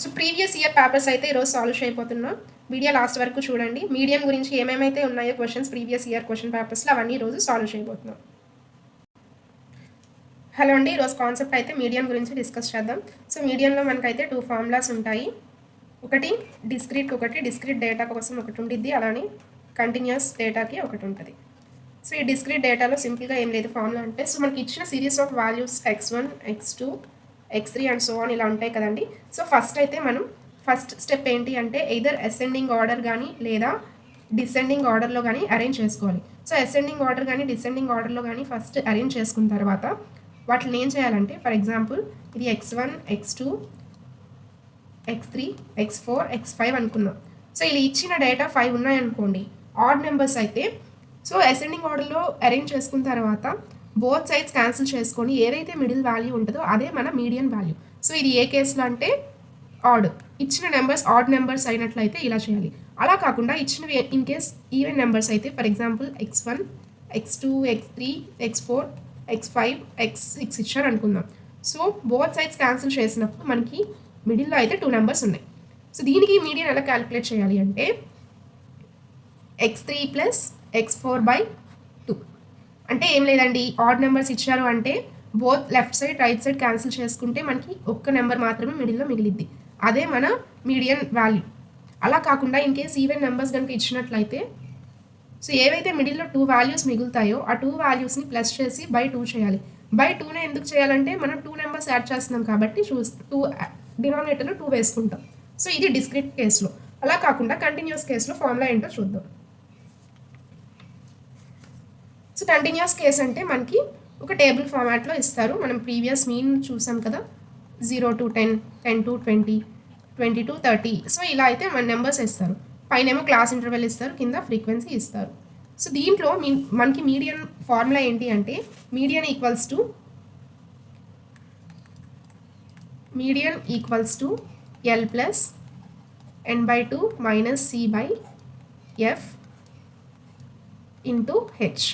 So previous year papers అయితే ఈరోజు solve అయిపోతున్నాం వీడియో లాస్ట్ వరకు చూడండి. మీడియం గురించి ఏమేమైతే ఉన్నాయో క్వశ్చన్స్ ప్రీవియస్ ఇయర్ క్వశ్చన్ పేపర్స్లో అవన్నీ ఈరోజు సాల్వ్ చేయబోతున్నాం. హలో అండి. ఈరోజు కాన్సెప్ట్ అయితే మీడియం గురించి డిస్కస్ చేద్దాం. సో మీడియంలో మనకైతే టూ ఫార్ములాస్ ఉంటాయి. ఒకటి డిస్క్రీట్ ఒకటి డిస్క్రీట్ డేటా కోసం ఒకటి ఉండిద్ది. అలానే కంటిన్యూస్ డేటాకి ఒకటి ఉంటుంది. సో ఈ డిస్క్రీట్ డేటాలో సింపుల్గా ఏం లేదు. ఫార్ములా అంటే సో మనకి ఇచ్చిన series of values x one x two x three and so on ఇలా ఉంటాయి కదండి. సో ఫస్ట్ అయితే మనం ఫస్ట్ స్టెప్ ఏంటి అంటే ఎయిదర్ అసెండింగ్ ఆర్డర్ కానీ లేదా డిసెండింగ్ ఆర్డర్లో కానీ అరేంజ్ చేసుకోవాలి. సో అసెండింగ్ ఆర్డర్ కానీ డిసెండింగ్ ఆర్డర్లో కానీ ఫస్ట్ అరేంజ్ చేసుకున్న తర్వాత వాటిని ఏం చేయాలంటే ఫర్ ఎగ్జాంపుల్ ఇది x one x two x three x four x five అనుకున్నాం సో ఇలా ఇచ్చిన డేటా ఫైవ్ ఉన్నాయనుకోండి ఆడ్ నెంబర్స్ అయితే సో అసెండింగ్ ఆర్డర్లో అరేంజ్ చేసుకున్న తర్వాత బోత్ సైడ్స్ క్యాన్సిల్ చేసుకొని ఏదైతే మిడిల్ వాల్యూ ఉంటుందో అదే మన మీడియం వాల్యూ సో ఇది ఏ కేసులో అంటే ఆడ్ ఇచ్చిన నెంబర్స్ ఆడ్ నెంబర్స్ అయినట్లయితే ఇలా చేయాలి. అలా కాకుండా ఇచ్చినవి ఇన్ కేస్ ఈవెన్ నెంబర్స్ అయితే for example x one x two x three x four x five x six ఇచ్చారు అనుకుందాం. సో బోత్ సైడ్స్ క్యాన్సిల్ చేసినప్పుడు మనకి మిడిల్లో అయితే టూ నెంబర్స్ ఉన్నాయి. సో దీనికి మీడియం ఎలా క్యాలిక్యులేట్ చేయాలి అంటే x three plus x four by అంటే ఏం లేదండి ఆడ్ నెంబర్స్ ఇచ్చారు అంటే both left side right side cancel చేసుకుంటే మనకి ఒక్క నెంబర్ మాత్రమే మిడిల్లో మిగిలిద్ది. అదే మన మీడియం వాల్యూ అలా కాకుండా ఇన్ కేస్ ఈవెన్ నెంబర్స్ కనుక ఇచ్చినట్లయితే సో ఏవైతే మిడిల్లో టూ వాల్యూస్ మిగులుతాయో ఆ టూ వాల్యూస్ని ప్లస్ చేసి బై టూ చేయాలి. బై టూనే ఎందుకు చేయాలంటే మనం టూ నెంబర్స్ యాడ్ చేస్తున్నాం కాబట్టి చూస్ టూ డినామినేటర్లో టూ వేసుకుంటాం. సో ఇది డిస్క్రిట్ కేసులో అలా కాకుండా కంటిన్యూస్ కేసులో ఫార్ములా ఏంటో చూద్దాం. సో కంటిన్యూస్ కేస్ అంటే మనకి ఒక టేబుల్ ఫార్మాట్లో ఇస్తారు. మనం ప్రీవియస్ మీన్ చూసాం కదా. Zero to ten ten to twenty twenty to thirty so ఇలా అయితే మన నెంబర్స్ ఇస్తారు. పైన ఏమో క్లాస్ ఇంటర్వెల్ ఇస్తారు. కింద ఫ్రీక్వెన్సీ ఇస్తారు. సో దీంట్లో మీ మనకి మీడియన్ ఫార్ములా ఏంటి అంటే median equals to median equals to L plus N by two minus C by F into H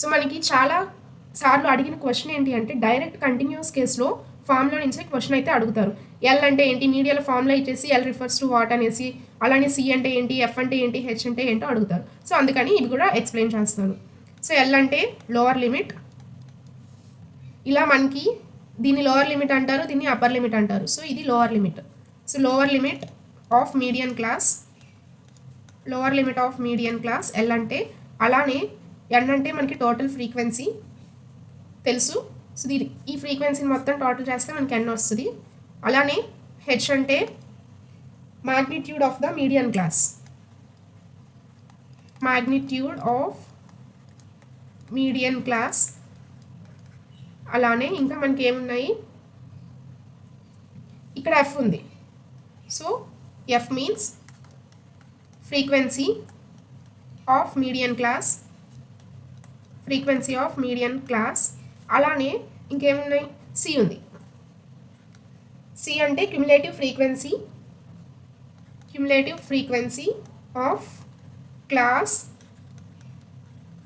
so మనకి చాలా సార్లు అడిగిన క్వశ్చన్ ఏంటి అంటే డైరెక్ట్ కంటిన్యూస్ కేసులో ఫామ్లో నుంచి క్వశ్చన్ అయితే అడుగుతారు. ఎల్ అంటే ఏంటి? మీడియాలో ఫామ్లో ఇచ్చేసి ఎల్ రిఫర్స్ టు వాట్ అనేసి అలానే సి అంటే ఏంటి? ఎఫ్ అంటే ఏంటి? హెచ్ అంటే ఏంటో అడుగుతారు. సో అందుకని ఇవి కూడా ఎక్స్ప్లెయిన్ చేస్తాను. సో ఎల్ అంటే లోవర్ లిమిట్ ఇలా మనకి దీన్ని లోవర్ లిమిట్ అంటారు దీన్ని అప్పర్ లిమిట్ అంటారు. సో ఇది lower limit so lower limit of median class lower limit of median class L అంటే అలానే ఎన్ అంటే మనకి టోటల్ ఫ్రీక్వెన్సీ తెలుసు. సో దీని ఈ ఫ్రీక్వెన్సీని మొత్తం టోటల్ చేస్తే మనకి ఎన్ వస్తుంది. అలానే హెచ్ అంటే magnitude of the median class magnitude of median class అలానే ఇంకా మనకి ఏమున్నాయి? ఇక్కడ ఎఫ్ ఉంది. So F means frequency of median class frequency of median class. అలానే ఇంకేమున్నాయి? సి ఉంది. సి అంటే cumulative frequency cumulative frequency of class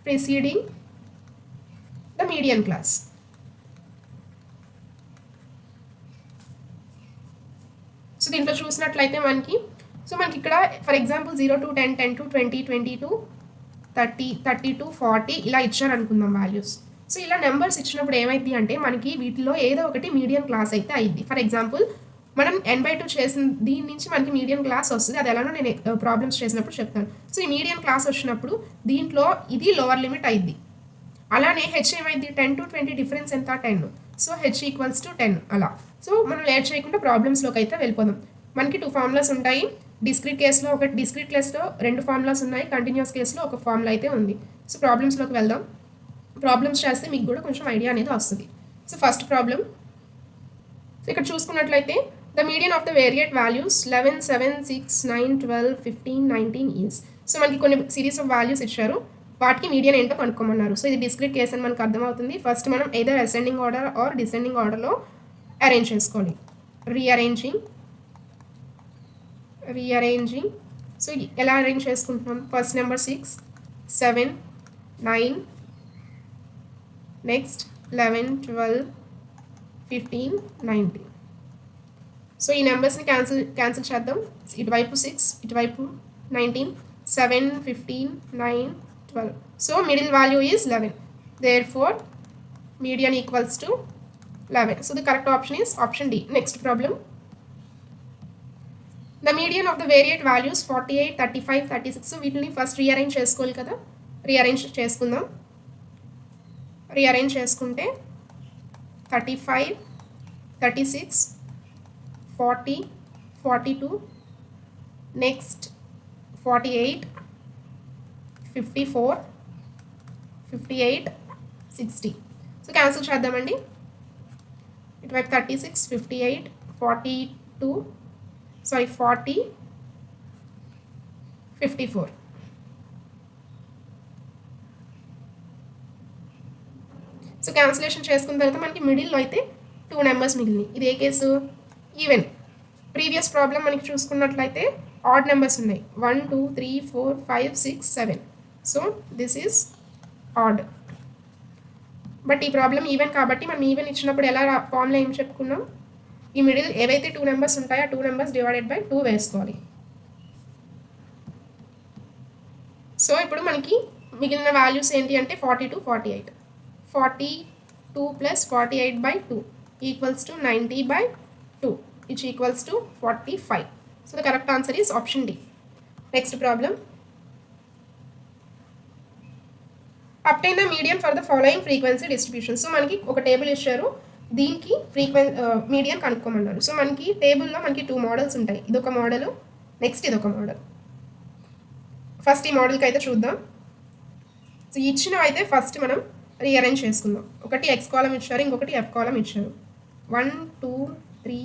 preceding the median class so దీంట్లో చూసినట్లయితే మనకి సో మనకి ఇక్కడ for example zero to ten ten to twenty twenty to thirty thirty to forty ఇలా ఇచ్చారు అనుకుందాం వాల్యూస్. సో ఇలా నెంబర్స్ ఇచ్చినప్పుడు ఏమైంది అంటే మనకి వీటిలో ఏదో ఒకటి మీడియం క్లాస్ అయితే అయింది ఫర్ ఎగ్జాంపుల్ మనం ఎన్ బై టూ చేసిన దీని నుంచి మనకి మీడియం క్లాస్ వస్తుంది అది ఎలానో నేను ప్రాబ్లమ్స్ చేసినప్పుడు చెప్తాను. సో ఈ మీడియం క్లాస్ వచ్చినప్పుడు దీంట్లో ఇది లోవర్ లిమిట్ అయింది అలానే హెచ్ ఏమైంది టెన్ టు ట్వంటీ డిఫరెన్స్ ఎంత? Ten. So H equals to ten అలా. సో మనం లేట్ చేయకుండా ప్రాబ్లమ్స్లోకి అయితే వెళ్ళిపోదాం. మనకి టూ ఫార్ములాస్ ఉంటాయి. డిస్క్రిట్ కేసులో ఒక డిస్క్రిట్ కేసులో రెండు ఫార్ములాస్ ఉన్నాయి కంటిన్యూస్ కేసులో ఒక ఫార్ములా అయితే ఉంది. సో ప్రాబ్లమ్స్లోకి వెళ్దాం. ప్రాబ్లమ్స్ చేస్తే మీకు కూడా కొంచెం ఐడియా అనేది వస్తుంది. సో ఫస్ట్ ప్రాబ్లం సో ఇక్కడ చూసుకున్నట్లయితే the median of the variate values eleven seven six nine twelve fifteen nineteen is so మనకి కొన్ని సిరీస్ ఆఫ్ వాల్యూస్ ఇచ్చారు. వాటికి మీడియన్ ఏంటో కనుక్కోమన్నారు. సో ఇది డిస్క్రిట్ కేస్ అని మనకు అర్థమవుతుంది. ఫస్ట్ మనం either ascending order or descending ఆర్డర్లో అరేంజ్ చేసుకోండి రీఅరేంజింగ్ రీఅరేంజింగ్ సో ఎలా అరేంజ్ చేసుకుంటున్నాం? First number six seven nine next eleven twelve fifteen nineteen so ఈ నెంబర్స్ని క్యాన్సిల్ క్యాన్సిల్ చేద్దాం. ఇటువైపు సిక్స్ ఇటువైపు nineteen seven fifteen nine twelve so middle value is eleven therefore median equals to eleven so the correct option is option D next problem the median of the variate values forty eight thirty five thirty six వీటిని first rearrange చేసుకోవాలి కదా? Rearrange చేసుకుందాం. Rearrange చేసుకుంటే thirty five thirty six forty forty two next forty eight fifty four fifty eight sixty so cancel చేద్దామండి. ఇటువైపు thirty six fifty eight forty two sorry forty fifty four so cancellation చేసుకున్న తర్వాత మనకి మిడిల్లో అయితే two numbers మిగిలినాయి. ఇది ఏ కేసు ఈవెన్ ప్రీవియస్ ప్రాబ్లం మనకి చూసుకున్నట్లయితే ఆడ్ నెంబర్స్ ఉన్నాయి. One two three four five six seven so this is odd but ఈ ప్రాబ్లం ఈవెన్ కాబట్టి మనం ఈవెన్ ఇచ్చినప్పుడు ఎలా ఫామ్లో ఏం చెప్పుకున్నాం? ఈ మిడిల్ ఏవైతే టూ నెంబర్స్ ఉంటాయో ఆ two numbers divided by two వేసుకోవాలి. సో ఇప్పుడు మనకి మిగిలిన వాల్యూస్ ఏంటి అంటే forty to forty eight forty two plus forty eight by two equals to ninety by two which equals to forty five so the correct answer is option D next problem obtain the median for the following frequency distribution so మనకి ఒక table ఇచ్చారు. దీనికి ఫ్రీక్వెన్ medium కనుక్కోమన్నారు. So మనకి టేబుల్లో మనకి two models ఉంటాయి. ఇదొక model next ఇదొక మోడల్ ఫస్ట్ ఈ మోడల్కి అయితే చూద్దాం. సో ఇచ్చిన అయితే ఫస్ట్ మనం రీఅరేంజ్ చేసుకుందాం. ఒకటి ఎక్స్ కాలం ఇచ్చారు ఇంకొకటి ఎఫ్ కాలం ఇచ్చారు. One two three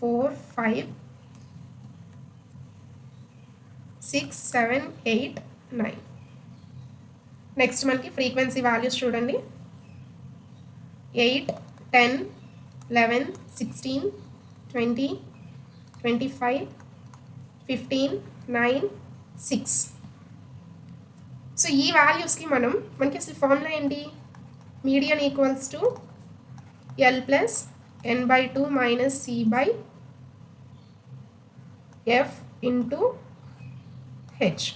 four five six seven eight nine next మనకి ఫ్రీక్వెన్సీ వాల్యూస్ చూడండి. Eight ten eleven sixteen twenty twenty five fifteen nine six. So ఈ వాల్యూస్కి మనం మనకి అసలు ఫార్ములా ఏంటి? Median equals to L plus N by two minus C by F into H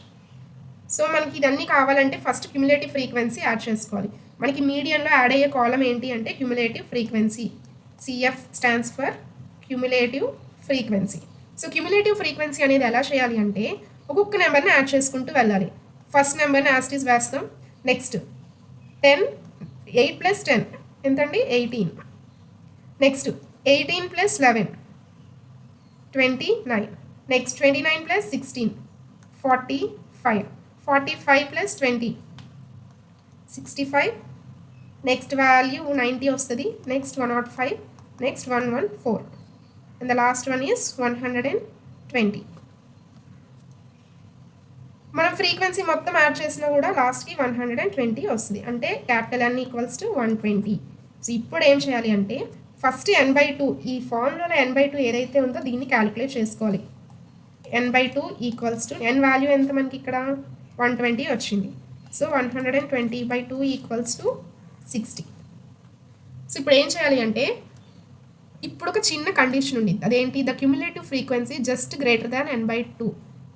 so మనకి ఇదన్నీ కావాలంటే ఫస్ట్ క్యుములేటివ్ ఫ్రీక్వెన్సీ యాడ్ చేసుకోవాలి. మనకి మీడియంలో యాడ్ అయ్యే కాలం ఏంటి అంటే cumulative frequency CF stands for cumulative frequency so cumulative frequency అనేది ఎలా చేయాలి అంటే ఒక్కొక్క నెంబర్ని యాడ్ చేసుకుంటూ వెళ్ళాలి. ఫస్ట్ నెంబర్ని యాస్టీస్ వేస్తాం. Next ten eight plus ten ఎంతండి? Eighteen next eighteen plus eleven twenty nine next twenty nine plus sixteen forty five forty five plus twenty sixty five next value ninety వస్తుంది. Next one nought five next one one four and the last one is one hundred and twenty మనం frequency మొత్తం add చేసినా కూడా లాస్ట్కి one hundred and twenty వస్తుంది. అంటే capital N equals to one twenty so ఇప్పుడు ఏం చేయాలి అంటే ఫస్ట్ ఎన్ బై టూ ఈ ఫార్ములాలో ఎన్ బై టూ ఏదైతే ఉందో దీన్ని క్యాలిక్యులేట్ చేసుకోవాలి. N by two equals to N value ఎంత మనకి ఇక్కడ? వన్ ట్వంటీ వచ్చింది. So one hundred and twenty by two equals to sixty so ఇప్పుడు ఏం చేయాలి అంటే ఇప్పుడు ఒక చిన్న కండిషన్ ఉంది అదేంటి? The cumulative frequency just greater than N by two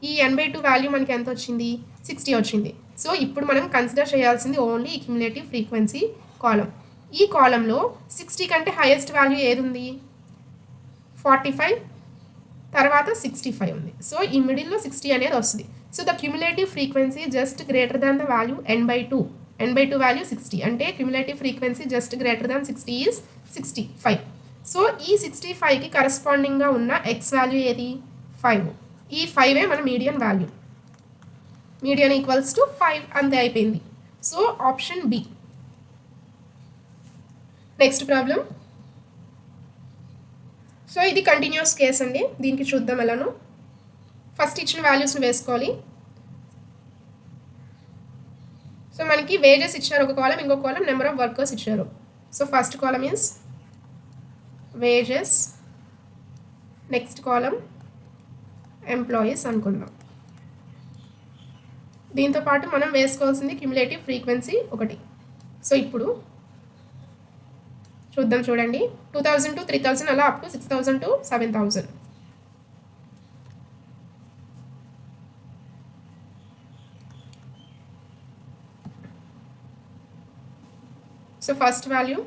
ఈ ఎన్ బై టూ వాల్యూ మనకి ఎంత వచ్చింది సిక్స్టీ వచ్చింది. సో ఇప్పుడు మనం కన్సిడర్ చేయాల్సింది ఓన్లీ ఈ క్యుములేటివ్ ఫ్రీక్వెన్సీ కాలం ఈ కాలంలో సిక్స్టీ కంటే హైయెస్ట్ వాల్యూ ఏది ఉంది ఫార్టీ ఫైవ్ తర్వాత సిక్స్టీ ఫైవ్ ఉంది. సో ఈ మిడిల్లో సిక్స్టీ అనేది వస్తుంది. So the cumulative frequency just greater than the value N by two N by two value sixty అంటే cumulative frequency just greater than sixty is sixty five so ఈ sixty ఫైవ్కి కరస్పాండింగ్గా ఉన్న ఎక్స్ వాల్యూ ఏది? Five ఈ ఫైవే మన median value median equals to five అంతే అయిపోయింది. So option B next problem so ఇది కంటిన్యూస్ కేస్ అండి. దీనికి చూద్దాం ఎలాను. ఫస్ట్ ఇచ్చిన వాల్యూస్ని వేసుకోవాలి. సో మనకి వేజెస్ ఇచ్చారు ఒక కాలం ఇంకో కాలం నెంబర్ ఆఫ్ వర్కర్స్ ఇచ్చారు so first column is wages next column employees అనుకుందాం. దీంతో పాటు మనం వేసుకోవాల్సింది క్యుములేటివ్ ఫ్రీక్వెన్సీ ఒకటి. సో ఇప్పుడు చూద్దాం చూడండి. Two thousand to three thousand అలా up to six thousand to seven thousand so first value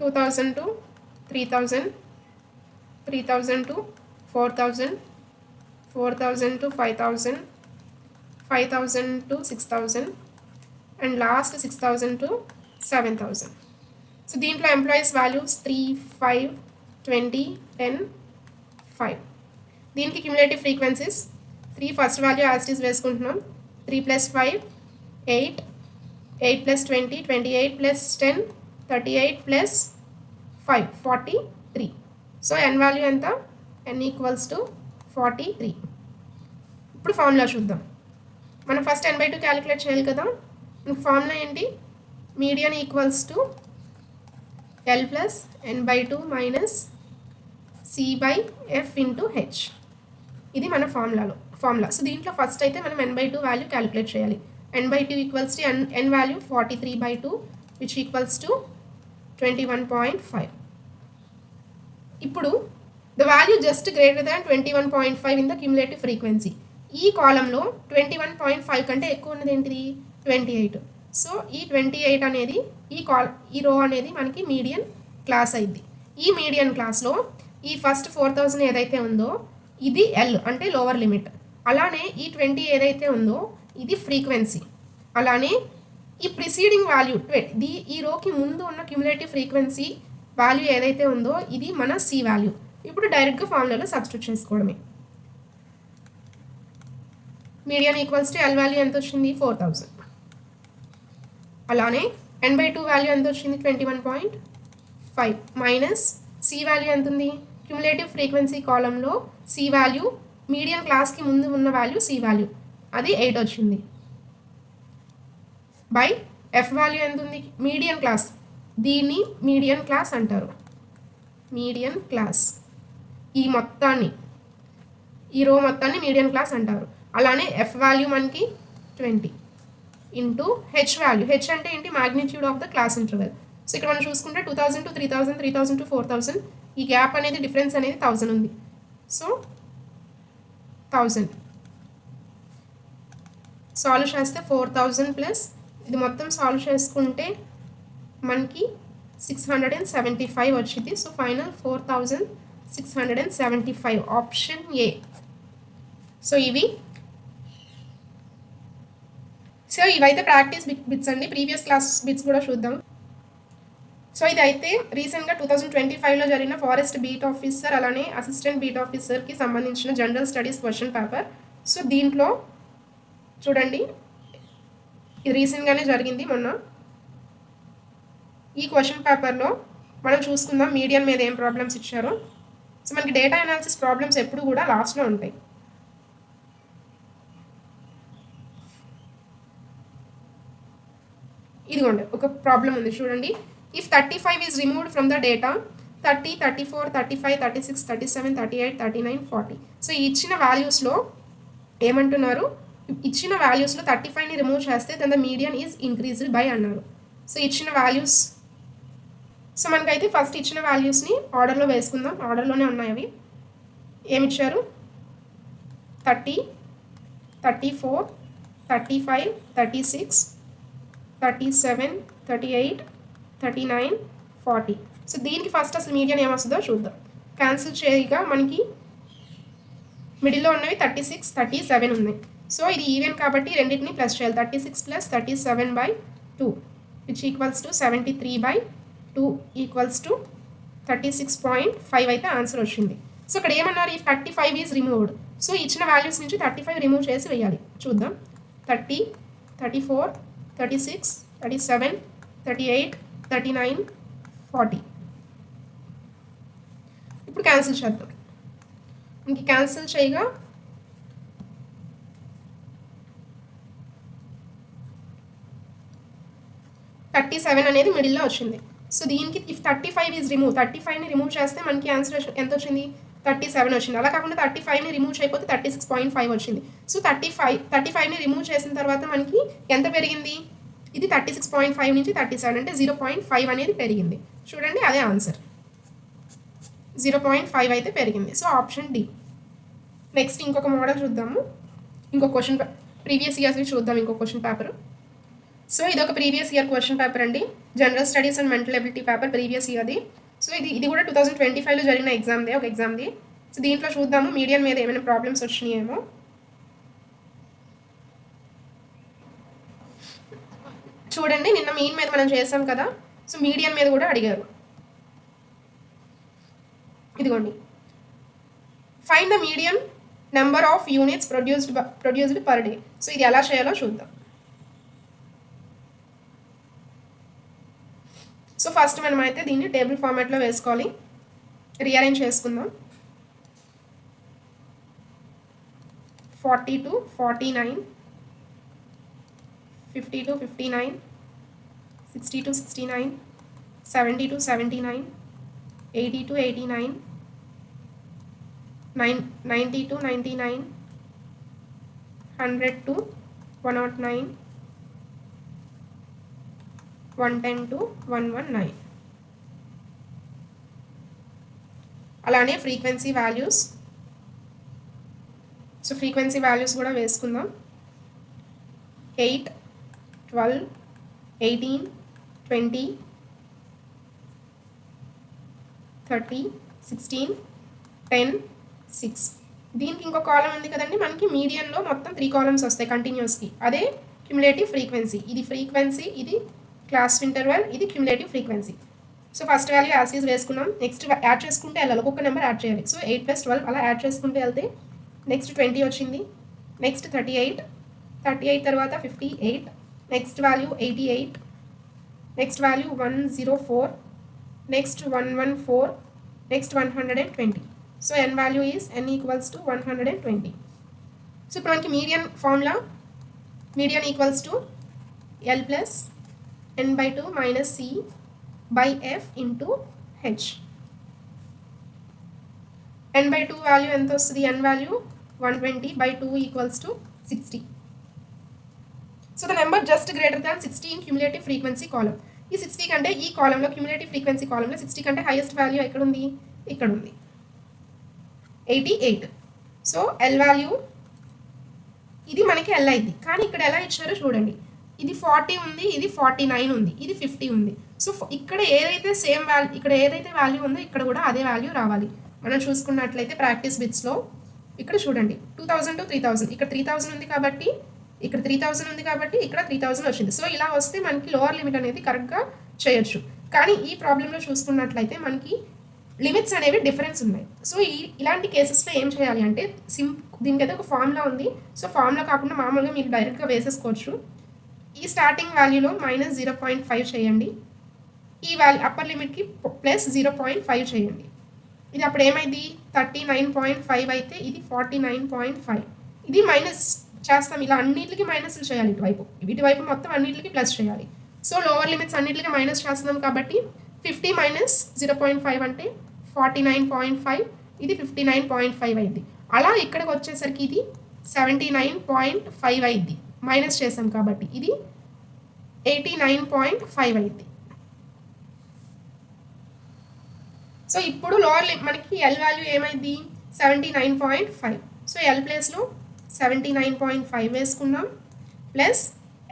two thousand to three thousand three thousand to four thousand four thousand to five thousand five thousand to six thousand and last six thousand to seven thousand so దీంట్లో employees values three five twenty ten five దీనికి cumulative frequencies three first value is వేసుకుంటున్నాం. Three plus five eight eight plus twenty twenty eight plus ten thirty eight plus five forty three. So N value ఎంత? N equals to forty three. ఇప్పుడు formula చూద్దాం. మనం first N by two calculate చేయాలి కదా. Formula ఏంటి? Median equals to L plus N by two minus C by F into H ఇది మన ఫార్ములాలో ఫార్ములా. సో దీంట్లో ఫస్ట్ అయితే మనం N by two value calculate చేయాలి. N by two equals to N N value forty three by two which equals to twenty one point five ఇప్పుడు the value just greater than twenty one point five in the cumulative frequency ఈ కాలంలో twenty one point five కంటే ఎక్కువ ఉన్నది ఏంటిది? Twenty eight so ఈ twenty eight అనేది ఈ కాల్ ఈ రో అనేది మనకి మీడియన్ క్లాస్ అయింది ఈ మీడియన్ క్లాస్లో ఈ ఫస్ట్ ఫోర్ థౌజండ్ ఏదైతే ఉందో ఇది ఎల్ అంటే లోవర్ లిమిట్ అలానే ఈ ట్వంటీ ఏదైతే ఉందో ఇది ఫ్రీక్వెన్సీ. అలానే ఈ ప్రిసీడింగ్ వాల్యూ ది ఈ రోకి ముందు ఉన్న క్యుములేటివ్ ఫ్రీక్వెన్సీ వాల్యూ ఏదైతే ఉందో ఇది మన సి వాల్యూ ఇప్పుడు డైరెక్ట్గా ఫార్ములాలో సబ్స్టిట్యూట్ చేసుకోవడమే. Median equals to L value ఎంత వచ్చింది? ఫోర్ థౌజండ్ అలానే ఎన్ బై టూ వాల్యూ ఎంత వచ్చింది? Twenty one point five minus C value ఎంత ఉంది? క్యుములేటివ్ ఫ్రీక్వెన్సీ కాలంలో సి వాల్యూ మీడియం క్లాస్కి ముందు ఉన్న వాల్యూ సి వాల్యూ అది ఎయిట్ వచ్చింది. బై ఎఫ్ వాల్యూ ఎంత ఉంది మీడియం క్లాస్. దీన్ని మీడియం క్లాస్ అంటారు. Medium class. ఈ మొత్తాన్ని. ఈ రో మొత్తాన్ని మీడియం క్లాస్ అంటారు. అలానే ఎఫ్ వాల్యూ మనకి twenty into H value. H అంటే ఏంటి? Magnitude of the class interval. So ఇక్కడ మనం చూసుకుంటే two thousand to three thousand three thousand to four thousand. ఈ గ్యాప్ అనేది డిఫరెన్స్ అనేది థౌసండ్ ఉంది. సో థౌజండ్ సాల్వ్ చేస్తే ఫోర్ థౌజండ్ ప్లస్. ఇది మొత్తం సాల్వ్ చేసుకుంటే మనకి six hundred and seventy five వచ్చింది. So final four thousand six hundred and seventy five. Option A. So ఇవి. సో ఇవైతే ప్రాక్టీస్ బిట్స్ అండి. ప్రీవియస్ క్లాస్ బిట్స్ కూడా చూద్దాం. సో ఇది అయితే రీసెంట్గా టూ థౌజండ్ ట్వంటీ ఫైవ్లో జరిగిన ఫారెస్ట్ బీట్ ఆఫీసర్ అలానే అసిస్టెంట్ బీట్ ఆఫీసర్కి సంబంధించిన general studies question paper. So దీంట్లో చూడండి. ఇది రీసెంట్గానే జరిగింది మొన్న. ఈ క్వశ్చన్ పేపర్లో మనం చూసుకుందాం మీడియం మీద ఏం ప్రాబ్లమ్స్ ఇచ్చారో. సో మనకి డేటా అనాలిసిస్ ప్రాబ్లమ్స్ ఎప్పుడు కూడా లాస్ట్లో ఉంటాయి. ఇదిగోండి ఒక ప్రాబ్లం ఉంది చూడండి. If thirty five is removed from the data thirty thirty four thirty five thirty six thirty seven thirty eight thirty nine forty so ఇచ్చిన వాల్యూస్లో ఏమంటున్నారు? ఇచ్చిన వాల్యూస్లో థర్టీ ఫైవ్ని రిమూవ్ చేస్తే then the median is increased by అన్నారు. So ఇచ్చిన values so మనకైతే ఫస్ట్ ఇచ్చిన వాల్యూస్ని ఆర్డర్లో వేసుకుందాం. ఆర్డర్లోనే ఉన్నాయి అవి. ఏమిచ్చారు thirty thirty four thirty five thirty six thirty seven thirty eight thirty nine forty so దీనికి ఫస్ట్ అసలు మీడియన్ ఏమొస్తుందో చూద్దాం. క్యాన్సిల్ చేయగా మనకి మిడిల్లో ఉన్నవి థర్టీ సిక్స్ థర్టీ సెవెన్ ఉన్నాయి. సో ఇది ఈవెన్ కాబట్టి రెండింటిని ప్లస్ చేయాలి. Thirty six plus thirty seven by two which equals to seventy three by two equals to thirty six point five అయితే ఆన్సర్ వచ్చింది. సో ఇక్కడ ఏమన్నారు? ఈ thirty five is removed so ఇచ్చిన వాల్యూస్ నుంచి థర్టీ ఫైవ్ రిమూవ్ చేసి వేయాలి. చూద్దాం. Thirty thirty four thirty six thirty seven thirty eight thirty nine forty ఇప్పుడు క్యాన్సిల్ చేద్దాం. ఇంక క్యాన్సిల్ చేయగా థర్టీ సెవెన్ అనేది మిడిల్లో వచ్చింది. సో దీనికి if thirty five is remove thirty ఫైవ్ని remove చేస్తే మనకి ఆన్సర్ ఎంత వచ్చింది? థర్టీ సెవెన్ వచ్చింది. అలా కాకుండా థర్టీ ఫైవ్ని రిమూవ్ చేయకపోతే థర్టీ సిక్స్ పాయింట్ ఫైవ్ వచ్చింది. సో థర్టీ ఫైవ్ థర్టీ ఫైవ్ని రిమూవ్ చేసిన తర్వాత మనకి ఎంత పెరిగింది? ఇది థర్టీ సిక్స్ పాయింట్ ఫైవ్ నుంచి థర్టీ సెవెన్ అంటే జీరో పాయింట్ ఫైవ్ అనేది పెరిగింది. చూడండి అదే ఆన్సర్ జీరో పాయింట్ ఫైవ్ అయితే పెరిగింది. సో ఆప్షన్ డి నెక్స్ట్ ఇంకొక మోడల్ చూద్దాము. ఇంకో క్వశ్చన్ ప్రీవియస్ ఇయర్స్వి చూద్దాం ఇంకో క్వశ్చన్ పేపర్ సో ఇది ఒక ప్రీవియస్ ఇయర్ క్వశ్చన్ పేపర్ అండి. General studies and mental ability paper previous ఇయర్ది so ఇది ఇది కూడా టూ థౌసండ్ ట్వంటీ ఫైవ్లో జరిగిన ఎగ్జామ్దే ఒక ఎగ్జామ్ది సో దీంట్లో చూద్దాము మీడియం మీద ఏమైనా ప్రాబ్లమ్స్ వచ్చినాయేమో. చూడండి నిన్న మీన్ మీద మనం చేసాం కదా. సో మీడియం మీద కూడా అడిగారు. ఇదిగోండి. Find the medium number of units produced produced per day so ఇది ఎలా చేయాలో చూద్దాం. సో ఫస్ట్ మనం అయితే దీన్ని టేబుల్ ఫార్మాట్లో వేసుకోవాలి. రీఅరేంజ్ చేసుకుందాం. Forty to forty nine fifty to fifty nine sixty to sixty nine seventy to seventy nine eighty to eighty nine nine ninety to ninety nine hundred to one nought nine one ten to one one nine అలానే frequency values so frequency values కూడా వేసుకుందాం. Eight twelve eighteen twenty thirty sixteen ten six దీనికి ఇంకో కాలం ఉంది కదండి మనకి మీడియంలో మొత్తం త్రీ కాలమ్స్ వస్తాయి కంటిన్యూస్కి అదే క్యుములేటివ్ ఫ్రీక్వెన్సీ ఇది ఫ్రీక్వెన్సీ ఇది క్లాస్ ఇంటర్వల్ ఇది cumulative frequency. So first value as is వేసుకున్నాం. నెక్స్ట్ యాడ్ చేసుకుంటే వెళ్ళాలి ఒక్కొక్క నెంబర్ యాడ్ చేయాలి. సో ఎయిట్ ప్లస్ ట్వెల్వ్ అలా యాడ్ చేసుకుంటే వెళ్తే నెక్స్ట్ ట్వంటీ వచ్చింది. Next thirty eight. Thirty eight తర్వాత fifty eight. Next value eighty eight. Next value one zero four. Next one one four. Next one hundred and twenty. So N value is N equals to one hundred and twenty. So ఇప్పుడు మనకి median formula. Median equals to L plus N by two minus C by f into H N by two value ఎంత వస్తుంది? N value one twenty by two equals to sixty so the number just greater than sixty in cumulative column ఈ sixty కంటే ఈ కాలంలో cumulative frequency కాలంలో sixty కంటే highest value ఎక్కడ ఉంది ఇక్కడ ఉంది eighty eight so L value ఇది మనకి ఎల్ అయింది. కానీ ఇక్కడ ఎలా ఇచ్చారో చూడండి. ఇది ఫార్టీ ఉంది ఇది ఫార్టీ నైన్ ఉంది ఇది ఫిఫ్టీ ఉంది. సో ఇక్కడ ఏదైతే సేమ్ వాల్యూ ఇక్కడ ఏదైతే వాల్యూ ఉందో ఇక్కడ కూడా అదే వాల్యూ రావాలి. మనం చూసుకున్నట్లయితే ప్రాక్టీస్ బిట్స్లో ఇక్కడ చూడండి two thousand to three thousand. ఇక్కడ త్రీ థౌజండ్ ఉంది కాబట్టి ఇక్కడ త్రీ థౌజండ్ ఉంది కాబట్టి ఇక్కడ త్రీ థౌజండ్ వచ్చింది. సో ఇలా వస్తే మనకి లోవర్ లిమిట్ అనేది కరెక్ట్గా చేయొచ్చు. కానీ ఈ ప్రాబ్లంలో చూసుకున్నట్లయితే మనకి లిమిట్స్ అనేవి డిఫరెన్స్ ఉన్నాయి. సో ఈ ఇలాంటి కేసెస్లో ఏం చేయాలి అంటే సిం దీనికైతే ఒక ఫార్ములా ఉంది. సో ఫార్ములా కాకుండా మామూలుగా మీరు డైరెక్ట్గా వేసేసుకోవచ్చు. ఈ స్టార్టింగ్ వాల్యూలో మైనస్ జీరో పాయింట్ ఫైవ్ చేయండి. ఈ వాల్యూ అప్పర్ లిమిట్కి ప్లస్ జీరో పాయింట్ ఫైవ్ చేయండి. ఇది అప్పుడు ఏమైంది? థర్టీ నైన్ పాయింట్ ఫైవ్ అయితే ఇది ఫార్టీ నైన్ పాయింట్ ఫైవ్ ఇది మైనస్ చేస్తాం. ఇలా అన్నింటికి మైనస్లు చేయాలి ఇటువైపు. ఇటువైపు మొత్తం అన్నింటికి ప్లస్ చేయాలి. సో లోవర్ లిమిట్స్ అన్నింటికి మైనస్ చేస్తున్నాం కాబట్టి fifty minus zero point five అంటే ఫార్టీ నైన్ పాయింట్ ఫైవ్ ఇది ఫిఫ్టీ నైన్ పాయింట్ ఫైవ్ అయింది. అలా ఇక్కడికి వచ్చేసరికి ఇది సెవెంటీ నైన్ పాయింట్ ఫైవ్ అయింది. మైనస్ చేసాం కాబట్టి ఇది ఎయిటీ నైన్ పాయింట్ ఫైవ్ అయింది సో ఇప్పుడు లోవర్ లిమిట్ మనకి ఎల్ వాల్యూ ఏమైంది? Seventy nine point five so L ప్లేస్లో సెవెంటీ నైన్ పాయింట్ ఫైవ్ వేసుకున్నాం. Plus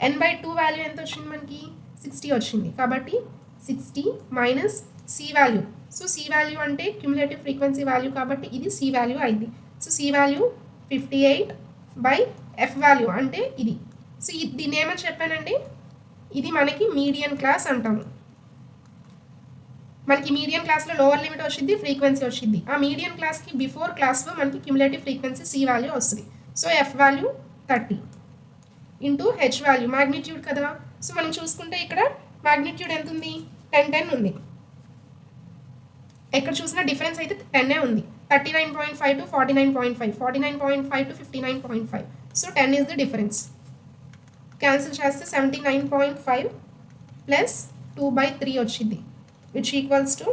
N by two value ఎంత వచ్చింది మనకి? సిక్స్టీ వచ్చింది. కాబట్టి sixty minus C value so C value అంటే క్యుములేటివ్ ఫ్రీక్వెన్సీ వాల్యూ కాబట్టి ఇది సి వాల్యూ అయింది. So C value fifty eight by F value అంటే ఇది. సో దీన్ని ఏమని చెప్పానండి? ఇది మనకి మీడియం క్లాస్ అంటాము. మనకి మీడియం క్లాస్లో లోవర్ లిమిట్ వచ్చింది ఫ్రీక్వెన్సీ వచ్చింది ఆ మీడియం క్లాస్కి బిఫోర్ క్లాస్లో మనకి క్యుములేటివ్ ఫ్రీక్వెన్సీ సి వాల్యూ వస్తుంది. So F value thirty into H value magnitude కదా? సో మనం చూసుకుంటే ఇక్కడ మ్యాగ్నిట్యూడ్ ఎంత ఉంది? టెన్ టెన్ ఉంది. ఎక్కడ చూసినా డిఫరెన్స్ అయితే టెన్నే ఉంది. Thirty nine point five to forty nine point five forty nine point five to fifty nine point five so ten is the difference cancel చేస్తే seventy nine point five plus two by three వచ్చింది which equals to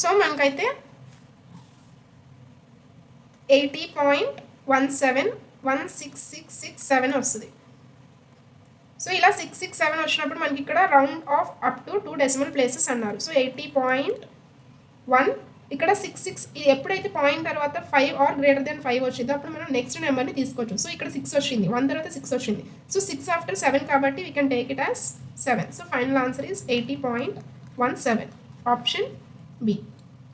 so మనకైతే eighty point one seven one six six six seven వస్తుంది. So ఇలా six six seven వచ్చినప్పుడు మనకి ఇక్కడ round off up to two decimal places అన్నారు. So eighty point one ఇక్కడ six six ఇది ఎప్పుడైతే పాయింట్ తర్వాత five or greater then five వచ్చిందో అప్పుడు మనం నెక్స్ట్ నెంబర్ని తీసుకోవచ్చు. సో ఇక్కడ సిక్స్ వచ్చింది. వన్ తర్వాత సిక్స్ వచ్చింది. సో సిక్స్ ఆఫ్టర్ సెవెన్ కాబట్టి we can take it as seven so final answer is eighty point one seven option B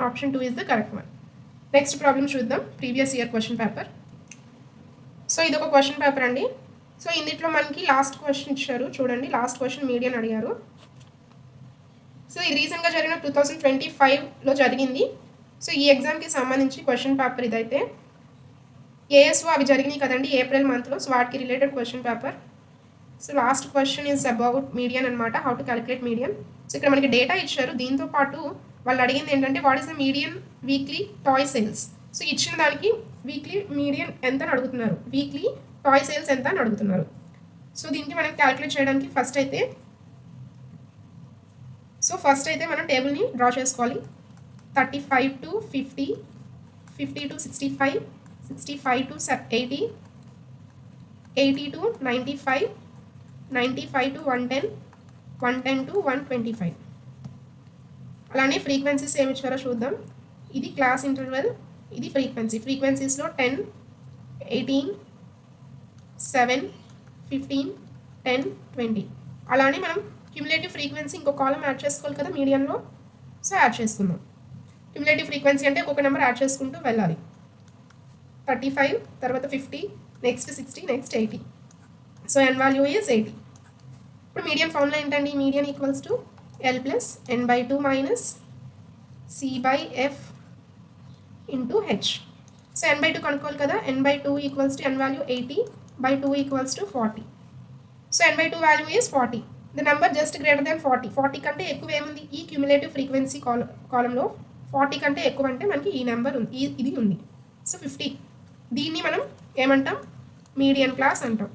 option two is the correct one next problem చూద్దాం. Previous year question paper so ఇది ఒక question paper అండి. So ఇందులో మనకి last question ఇచ్చారు. చూడండి last question median అడిగారు. So ఇది రీసెంట్గా జరిగిన టూ థౌజండ్ ట్వంటీ ఫైవ్లో జరిగింది. సో ఈ ఎగ్జామ్కి సంబంధించి క్వశ్చన్ పేపర్ ఇదైతే. ఏఎస్ఓ అవి జరిగినాయి కదండి ఏప్రిల్ మంత్లో. సో వాటికి related question paper. So last question is about median అనమాట how to calculate medium so ఇక్కడ మనకి డేటా ఇచ్చారు. దీంతో పాటు వాళ్ళు అడిగింది ఏంటంటే what is the medium weekly toy sales? So ఇచ్చిన దానికి వీక్లీ మీడియం ఎంత అని అడుగుతున్నారు. వీక్లీ టాయ్ సేల్స్ ఎంత అని అడుగుతున్నారు. సో దీనికి మనం క్యాలిక్యులేట్ చేయడానికి ఫస్ట్ అయితే సో ఫస్ట్ అయితే మనం టేబుల్ని డ్రా చేసుకోవాలి. Thirty five to fifty fifty to sixty five sixty five to eighty eighty to ninety five ninety five to one ten one ten to one twenty five అలానే frequencies ఏమి ఇచ్చారో చూద్దాం. ఇది class interval ఇది frequency ఫ్రీక్వెన్సీస్లో ten eighteen seven fifteen ten twenty అలానే మనం cumulative frequency ఇంకో కాలం add చేసుకోవాలి కదా మీడియంలో సో యాడ్ చేసుకుందాం. క్యుములేటివ్ ఫ్రీక్వెన్సీ అంటే ఒక్కొక్క నెంబర్ యాడ్ చేసుకుంటూ వెళ్ళాలి. థర్టీ ఫైవ్ తర్వాత fifty next sixty next eighty so N value is eighty ఇప్పుడు మీడియం ఫార్ములా ఏంటండి? Medium equals to L plus N by two minus C by F into H so N by two కనుక్కోవాలి కదా? N by two equals to N value eighty by two equals to forty so N by two value is forty the number just greater than forty forty కంటే ఎక్కువ ఏముంది? ఈ cumulative frequency కాల కాలంలో forty కంటే ఎక్కువ అంటే మనకి ఈ నెంబర్ ఉంది ఈ- ఇది ఉంది. So fifty. దీన్ని మనం ఏమంటాం? మీడియం క్లాస్ అంటాం.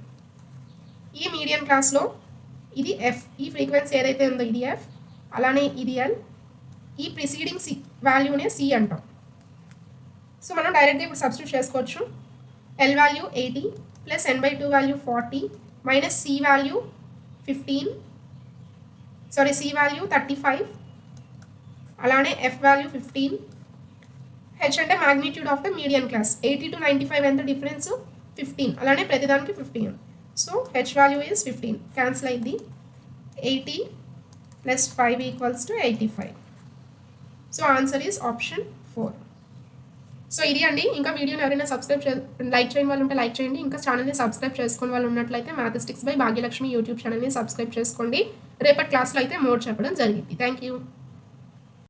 ఈ మీడియం క్లాస్లో ఇది ఎఫ్. ఈ ఫ్రీక్వెన్సీ ఏదైతే ఉందో ఇది ఎఫ్ అలానే ఇది ఎల్. ఈ ప్రిసీడింగ్ సి వాల్యూనే సి అంటాం. సో మనం డైరెక్ట్గా ఇప్పుడు సబ్స్టిట్యూట్ చేసుకోవచ్చు. L value eighty plus N by two value forty minus C value fifteen sorry C value thirty five అలానే ఎఫ్ వాల్యూ ఫిఫ్టీన్ హెచ్ అంటే magnitude of the medium class eighty to ninety five ఎంత difference fifteen అలానే ప్రతిదానికి fifteen so H value is fifteen cancel అయింది. Eighty plus five equals to eighty five so answer is option four so ఇది అండి. ఇంకా వీడియోని ఎవరైనా subscribe చే లైక్ చేయని వాళ్ళు ఉంటే లైక్ చేయండి. ఇంకా ఛానల్ని సబ్స్క్రైబ్ చేసుకుని వాళ్ళు ఉన్నట్లయితే మ్యాథస్టిక్స్ బై భాగ్యలక్ష్మి యూట్యూబ్ ఛానల్ని సబ్స్క్రైబ్ చేసుకోండి. రేపటి క్లాస్లో అయితే మోడ్ చెప్పడం జరిగింది. Thank you